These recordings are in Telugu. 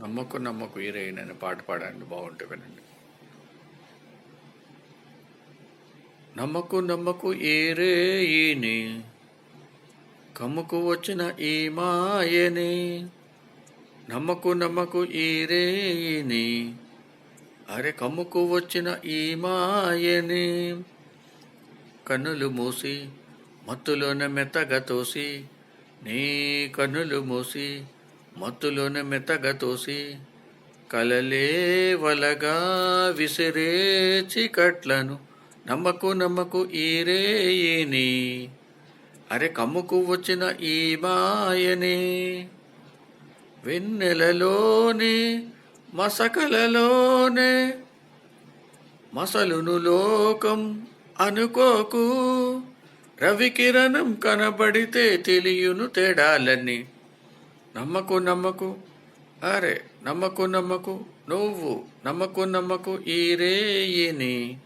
నమ్మకు నమ్మకు ఈరైన అనే పాట పాడండి బాగుంటుంది వినండి. నమ్మకు నమ్మకు ఈరేయిని కమ్ముకు వచ్చిన ఈ మాయని నమ్మకు నమ్మకు ఈరేయిని అరే కమ్ముకు వచ్చిన ఈ మాయని కన్నులు మూసి మత్తులోన మెత్తగా తోసి నీ కన్నులు మూసి మత్తులోన మెత్తగా తోసి కలలే వలగా విసిరే చీకట్లను. నమ్మకు నమ్మకు ఈరేయిని అరే కమ్ముకు వచ్చిన ఈ మాయని. వెన్నెలలోని మసకలలోనే మసలును లోకం అనుకోకు. రవికిరణం కనబడితే తెలియను తేడాలన్నీ. నమ్మకు నమ్మకు. అరే నమ్మకు నమ్మకు. నువ్వు నమ్మకు నమ్మకు ఈ రేయిని.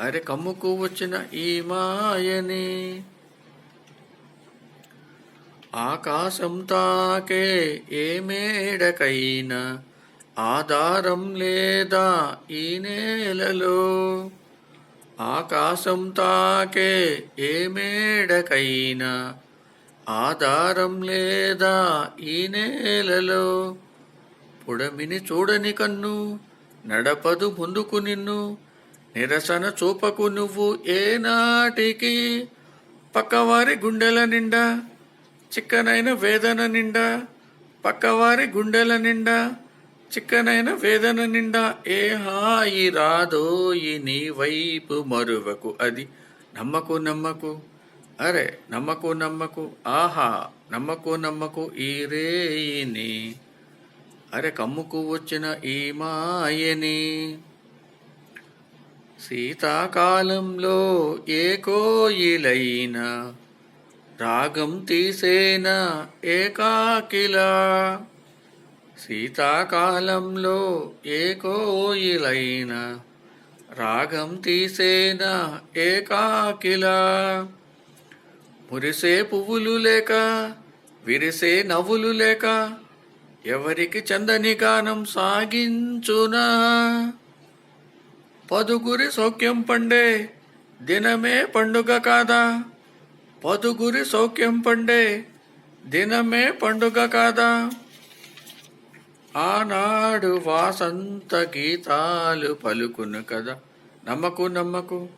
అరే కమ్ముకు వచ్చిన ఈ మాయని. ఆకాశం తాకే ఏ మేడకైనా ఆధారం లేదా ఈ నేలలో? ఆకాశం తాకే ఏ మేడకైనా ఆధారం లేదా ఈ నేలలో? పుడమిని చూడని కన్ను నడపదు ముందుకు నిన్ను నిరసన చూపకు నువ్వు ఏనాటికి. పక్కవారి గుండెల నిండా చిక్కనైన వేదన నిండా పక్కవారి గుండెల నిండా చిక్కనైన వేదన నిండా ఏ హాయి రాదో ఈ నీ వైపు మరువకు అది నమ్మకు నమ్మకు. అరే నమ్మకు నమ్మకు ఆహా నమ్మకు నమ్మకు ఈ రేయిని. అరే కమ్ముకు వచ్చిన ఈ మాయని. శీతాకాలంలో ఏ కోయిలైనా రాగం తీసేన ఏకాకిలా. శీతాకాలంలో ఏ కోయిలైనా రాగం తీసేన ఏకాకిలా. మురిసే పువ్వులు లేక విరిసే నవ్వులు లేక ఎవరికి చందని గానం సాగించునా? పదుగురి సౌఖ్యం పండే దినమే పండుగ కాదా? పదుగురి సౌఖ్యం పండే దినమే పండుగ కాదా? ఆనాడు వాసంత గీతాలు పలుకును కదా. నమ్మకు నమ్మకు.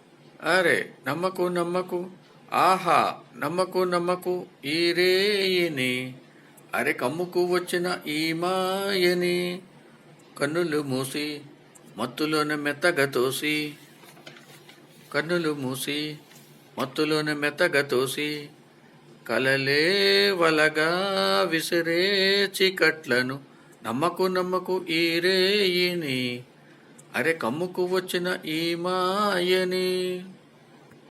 అరే నమ్మకు నమ్మకు. ఆహా నమ్మకు నమ్మకు ఈ రేయిని. అరే కమ్ముకు వచ్చిన ఈ మాయని. కన్నులు మూసి మత్తులోన మెత్తగా తోసి. కన్నులు మూసి మత్తులోన మెత్తగా తోసి. కలలే వలగా విసిరే చీకట్లను. నమ్మకు నమ్మకు ఈ రేయిని. అరే కమ్ముకు వచ్చిన ఈ మాయని.